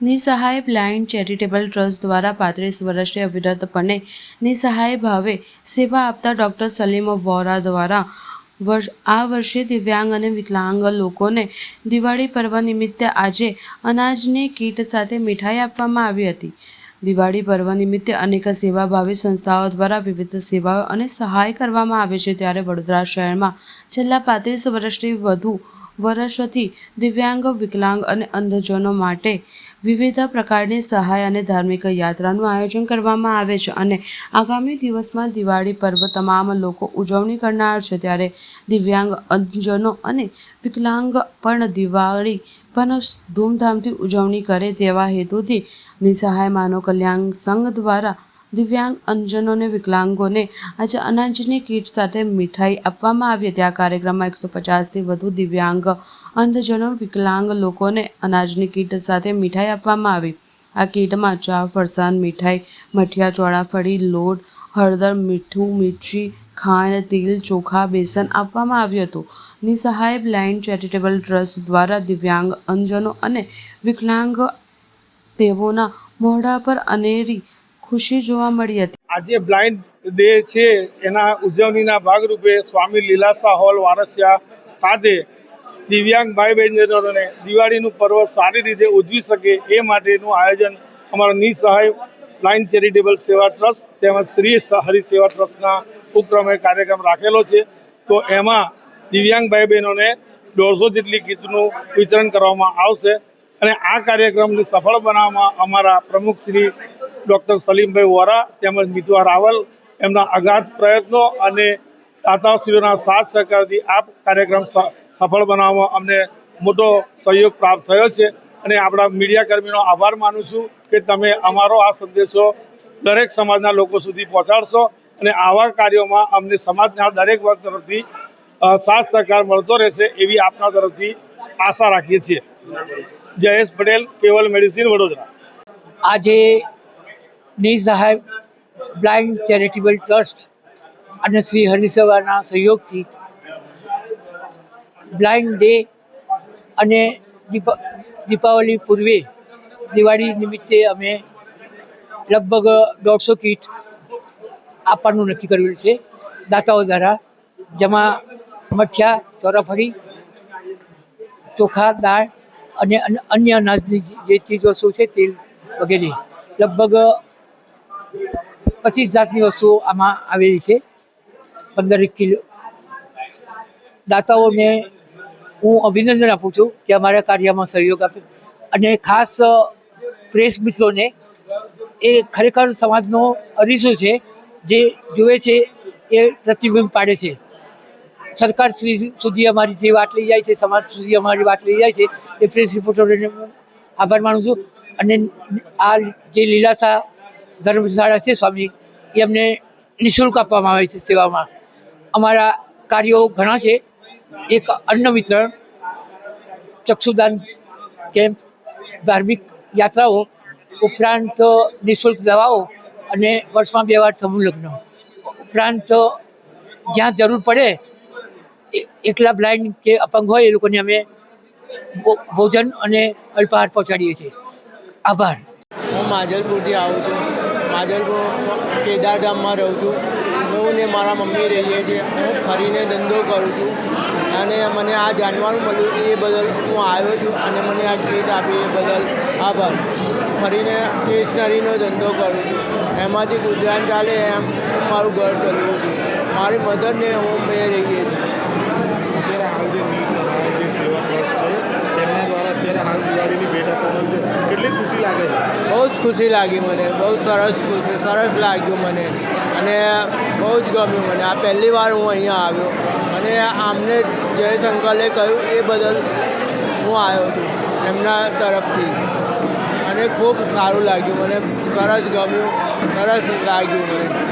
નિસહાય blind charitable trust દ્વારા પાંત્રીસ વર્ષથી અવિરતપણે નિસહાય ભાવે સેવા આપતા ડૉક્ટર સલીમ વોરા દ્વારા વર્ષ, આ વર્ષે દિવ્યાંગ અને વિકલાંગ લોકોને દિવાળી પર્વ નિમિત્તે આજે અનાજની કીટ સાથે મીઠાઈ આપવામાં આવી હતી. દિવાળી પર્વ નિમિત્તે અનેક સેવાભાવી સંસ્થાઓ દ્વારા વિવિધ સેવાઓ અને સહાય કરવામાં આવે છે. ત્યારે વડોદરા શહેરમાં છેલ્લા પાંત્રીસ વર્ષથી વધુ વર્ષોથી દિવ્યાંગ, વિકલાંગ અને અંધજનો માટે વિવિધ પ્રકારની સહાય અને ધાર્મિક યાત્રાનું આયોજન કરવામાં આવે છે અને આગામી દિવસમાં દિવાળી પર્વ તમામ લોકો ઉજવણી કરનાર છે. ત્યારે દિવ્યાંગ, અંધજનો અને વિકલાંગ પણ દિવાળી પણ ધૂમધામથી ઉજવણી કરે તેવા હેતુથી નિસહાય માનવ કલ્યાણ સંઘ દ્વારા દિવ્યાંગ અંજનોને વિકલાંગોને આજે અનાજની કીટ સાથે મીઠાઈ આપવામાં આવી હતી. આ કાર્યક્રમમાં એકસો પચાસથી વધુ દિવ્યાંગ અંધજનો, વિકલાંગ લોકોને અનાજની કીટ સાથે મીઠાઈ આપવામાં આવી. આ કીટમાં ચા, ફરસાણ, મીઠાઈ, મઠિયા, ચોળાફળી, લોટ, હળદર, મીઠું મીઠી ખાંડ, તેલ, ચોખા, બેસન આપવામાં આવ્યું હતું. નિસહાય બ્લાઇન્ડ ચેરિટેબલ ટ્રસ્ટ દ્વારા દિવ્યાંગ અંજનો અને વિકલાંગ તેઓના મોઢા પર અનેરી ખુશી જોવા મળી હતી. આજે બ્લાઇન્ડ ડે છે. એના ઉજવણીના ભાગરૂપે સ્વામી લીલાસા હોલ, વારસિયા ખાતે દિવ્યાંગ ભાઈ બહેનોને દિવાળીનું પર્વ સારી રીતે ઉજવી શકે એ માટેનું આયોજન અમારા નિસહાય બ્લાઇન્ડ ચેરિટેબલ સેવા ટ્રસ્ટ તેમજ શ્રી હરિ સેવા ટ્રસ્ટના ઉપક્રમે કાર્યક્રમ રાખેલો છે. તો એમાં દિવ્યાંગ ભાઈ બહેનોને દોઢસો જેટલી કીટનું વિતરણ કરવામાં આવશે અને આ કાર્યક્રમને સફળ બનાવવામાં અમારા પ્રમુખ શ્રી ડૉક્ટર સલીમભાઈ વોરા તેમજ મિતવા રાવલ એમના અગાધ પ્રયત્નો અને દાતાશ્રીઓના સાથ સહકારથી આ કાર્યક્રમ સફળ બનાવવામાં અમને મોટો સહયોગ પ્રાપ્ત થયો છે અને આપણા મીડિયાકર્મીનો આભાર માનું છું કે તમે અમારો આ સંદેશો દરેક સમાજના લોકો સુધી પહોંચાડશો અને આવા કાર્યોમાં અમને સમાજના દરેક વર્ગ તરફથી સાથ સહકાર મળતો રહેશે એવી આપના તરફથી આશા રાખીએ છીએ. જયેશ પટેલ, કેવલ મેડિસિન વડોદરા. આજે નિસહાય બ્લાઇન્ડ ચેરિટેબલ ટ્રસ્ટ અને શ્રી હરિસભાના સહયોગથી બ્લાઇન્ડ ડે અને દીપા, દીપાવલી પૂર્વે દિવાળી નિમિત્તે અમે લગભગ દોઢસો કીટ આપવાનું નક્કી કરેલું છે. દાતાઓ દ્વારા જેમાં મઠિયા, ચોરાફરી, ચોખા, દાળ અને અન- અન્ય અનાજની જે ચીજ વસ્તુ છે તેલ વગેરે. લગભગ પચીસ જાતની વસ્તુઓ આમાં આવેલી છે. પંદર એક કિલો દાતાઓને હું અભિનંદન આપું છું કે અમારા કાર્યમાં સહયોગ આપે અને ખાસ પ્રેસ મિત્રોને, એ ખરેખર સમાજનો અરીસો છે, જે જુએ છે, એ પ્રતિબિંબ પાડે છે. સરકાર શ્રી સુધી અમારી જે વાત લઈ જાય છે, સમાજ સુધી અમારી વાત લઈ જાય છે, એ પ્રેસ રિપોર્ટરોને આભાર માનું છું. અને આ જે લીલાસા ધર્મશાળા છે સ્વામી, એ અમને નિઃશુલ્ક આપવામાં આવે છે સેવામાં. અમારા કાર્યો ઘણા છે. એક અન્ન વિતરણ, ચક્ષુદાન કેમ્પ, ધાર્મિક યાત્રાઓ, ઉપરાંત નિઃશુલ્ક દવાઓ અને વર્ષમાં બે વાર સમૂહ લગ્ન. ઉપરાંત જ્યાં જરૂર પડે એકલા બ્લાઇન્ડ કે અપંગ હોય એ લોકોને અમે ભોજન અને અલ્પાહાર પહોંચાડીએ છીએ. આભાર. હું માજલપુરથી આવું છું. માજલપુર કેદારધામમાં રહું છું. હું ને મારા મમ્મી રહીએ છીએ. હું ફરીને ધંધો કરું છું. અને મને આ જાણવાનું મળ્યું એ બદલ હું આવ્યો છું અને મને આ કીટ આપી એ બદલ આભાર. ફરીને સ્ટેશનરીનો ધંધો કરું છું. એમાંથી ગુજરાન ચાલે એમ હું મારું ઘર ચલાવું છું. મારી મધરને હું મેં રહીએ છીએ અત્યારે હાલ જે નિસહાય જે સેવા ટ્રસ્ટ છે તેમના દ્વારા અત્યારે હાલ દિવાળીની ભેટ આપવામાં આવી છે કેટલી ખુશી લાગે છે બહુ ખુશી લાગી મને. બહુ સરસ ખુશી, સરસ લાગ્યું મને. અને બહુ જ ગમ્યું મને. આ પહેલી વાર હું અહીંયા આવ્યો. અને આમને જયશંકરે કહ્યું, એ બદલ હું આવ્યો છું એમના તરફથી. અને ખૂબ સારું લાગ્યું મને. સરસ ગમ્યું, સરસ લાગ્યું મને.